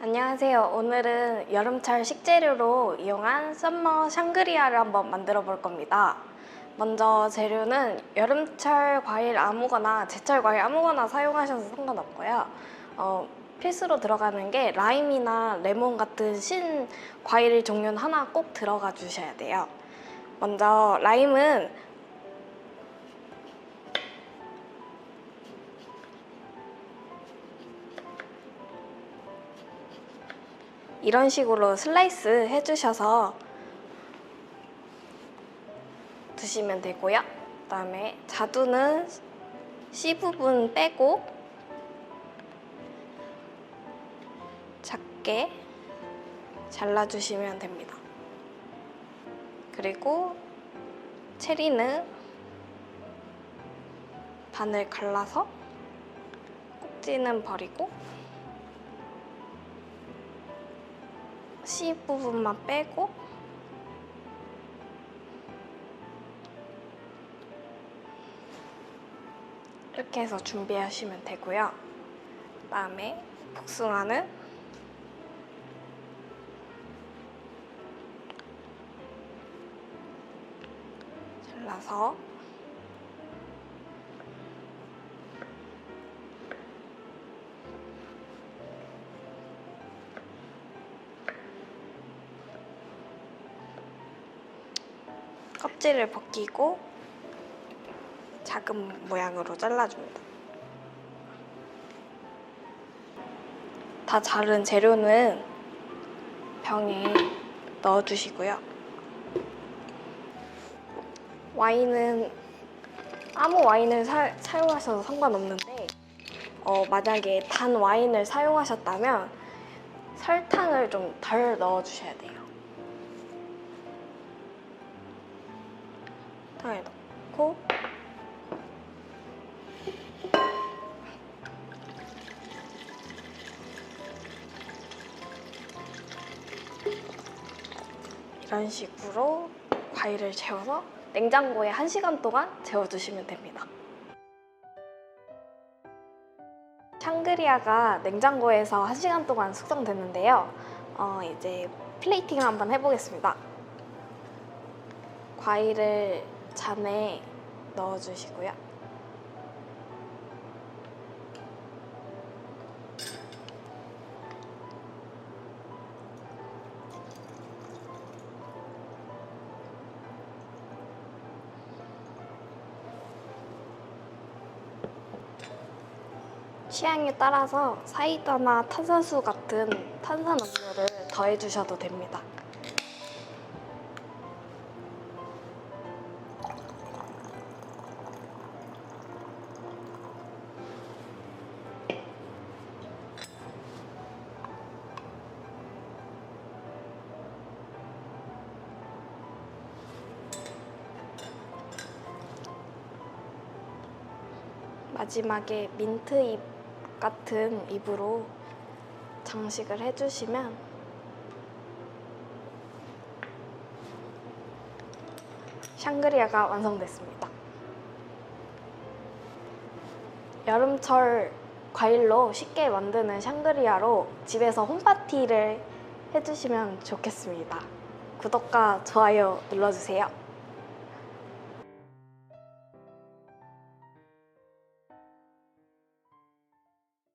안녕하세요. 오늘은 여름철 식재료로 이용한 썸머 샹그리아를 한번 만들어 볼 겁니다. 먼저 재료는 여름철 과일 아무거나 제철 과일 아무거나 사용하셔도 상관없고요. 어, 필수로 들어가는 게 라임이나 레몬 같은 신 과일 종류는 하나 꼭 들어가 주셔야 돼요. 먼저 라임은 이런 식으로 슬라이스 해주셔서 드시면 되고요. 그 다음에 자두는 씨 부분 빼고 작게 잘라주시면 됩니다. 그리고 체리는 반을 갈라서 꼭지는 버리고 씨 부분만 빼고 이렇게 해서 준비하시면 되고요. 그 다음에 복숭아는 잘라서 껍질을 벗기고 작은 모양으로 잘라줍니다. 다 자른 재료는 병에 넣어주시고요. 와인은 아무 와인을 사, 사용하셔도 상관없는데 어, 만약에 단 와인을 사용하셨다면 설탕을 좀 덜 넣어주셔야 돼요. 탕을 넣고 이런 식으로 과일을 재워서 냉장고에 1시간 동안 재워두시면 됩니다. 샹그리아가 냉장고에서 1시간 동안 숙성됐는데요. 어, 이제 플레이팅을 한번 해보겠습니다. 과일을 잔에 넣어주시고요. 취향에 따라서 사이다나 탄산수 같은 탄산 음료를 더해주셔도 됩니다. 마지막에 민트 잎 같은 잎으로 장식을 해주시면 샹그리아가 완성됐습니다. 여름철 과일로 쉽게 만드는 샹그리아로 집에서 홈파티를 해주시면 좋겠습니다. 구독과 좋아요 눌러주세요.